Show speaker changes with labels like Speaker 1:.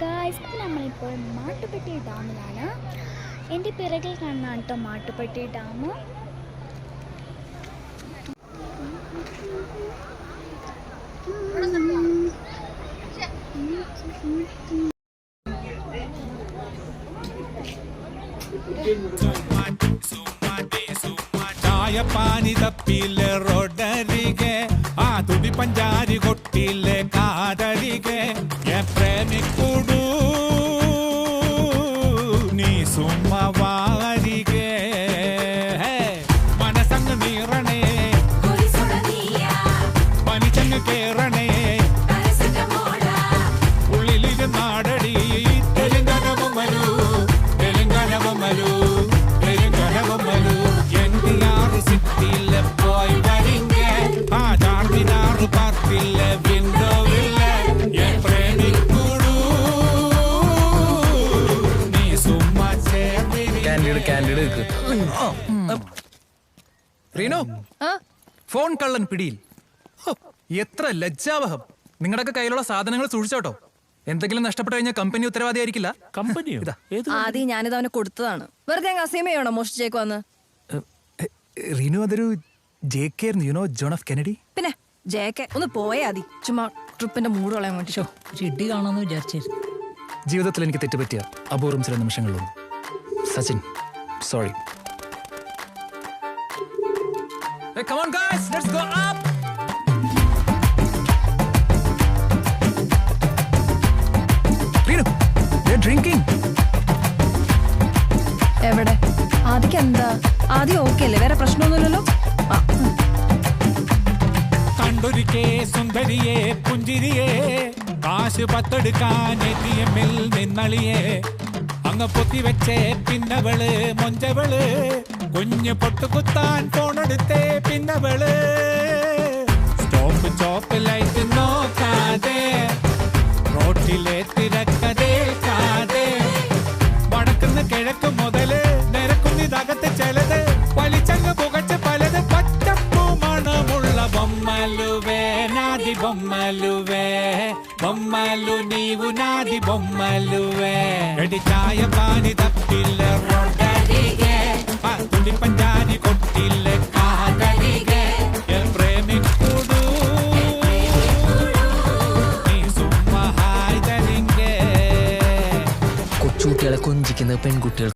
Speaker 1: Guys നമ്മളിപ്പോൾ മാട്ടുപ്പെട്ടി ഡാമിലാണ്. എന്റെ പിറകിൽ കാണുന്ന കേട്ടോ മാട്ടുപ്പെട്ടി ഡാം.
Speaker 2: ചായപ്പാനി തപ്പിലെ റോഡരികെ. ആ പഞ്ചാരി കൊട്ടിലെ കാതരികെ പ്രേമിക്കൂടൂ.
Speaker 3: കാൻഡിഡ് കാൻഡിഡ് റീനോ ഫോൺ കള്ളൻ പിടിയിൽ. എത്ര ലജ്ജാവഹം. നിങ്ങളുടെ കയ്യിലുള്ള സാധനങ്ങൾ സൂക്ഷിച്ചോട്ടോ. എന്തെങ്കിലും നഷ്ടപ്പെട്ടു കഴിഞ്ഞാൽ കമ്പനി
Speaker 4: ഉത്തരവാദി
Speaker 3: ആയിരിക്കില്ല.
Speaker 4: കമ്പനി?
Speaker 5: ആദ്യം ഞാനിത് അവന് കൊടുത്തതാണ്. വെറുതെ അസീമയാണോ മോഷിച്ചേക്കു വന്ന്
Speaker 3: റീനു അതൊരു J K you know John of Kennedy
Speaker 5: പിന്നെ ജെ കെ ഒന്ന് പോയാ മതി. ചുമ്മാ ട്രിപ്പിന്റെ മൂഡ് കളയാൻ വേണ്ടി
Speaker 6: ഷോ ഇടി കാണാമെന്ന് വിചാരിച്ചിരുന്നു
Speaker 3: ജീവിതത്തിൽ എനിക്ക് തെറ്റുപറ്റിയ അപൂർവം ചില നിമിഷങ്ങളിലൊന്നും Sachin. Sorry come on guys. Let's go up. Reenu they're drinking.
Speaker 5: എവിടെ? ആദ്യക്ക് എന്താ? ആദ്യം ഓക്കെ അല്ലേ? വേറെ പ്രശ്നമൊന്നുമില്ലല്ലോ.
Speaker 2: കണ്ടൊരുക്കേ സുന്ദരിയെ പുഞ്ചിരിയെ കാശ് പത്തെടുക്കാൻ എത്തിയമ്മിൽ നിന്നളിയെ. അങ്ങ് പൊത്തി വെച്ചേ പിന്നവൾ മൊഞ്ചവൾ. കുഞ്ഞ് പൊട്ടുകുത്താൻ ഫോണെടുത്തേ പിന്നവൾ. സ്റ്റോപ്പ് ചോപ്പ് ലൈറ്റ് బొమ్మలు నీవు నాది బొమ్మలువే ఎడి చాయ పాని తప్పిల్లె రొట్టరిగే తుడి పంజారి కొట్టిల్లె కాదరిగే ఎ ప్రేమికుడు നീ സുമ്മ ഹായ്തരിങ്കേ
Speaker 6: കൊച്ചുകുട്ടികളെ കൊഞ്ചിക്കുന്ന പെൺകുട്ടികൾ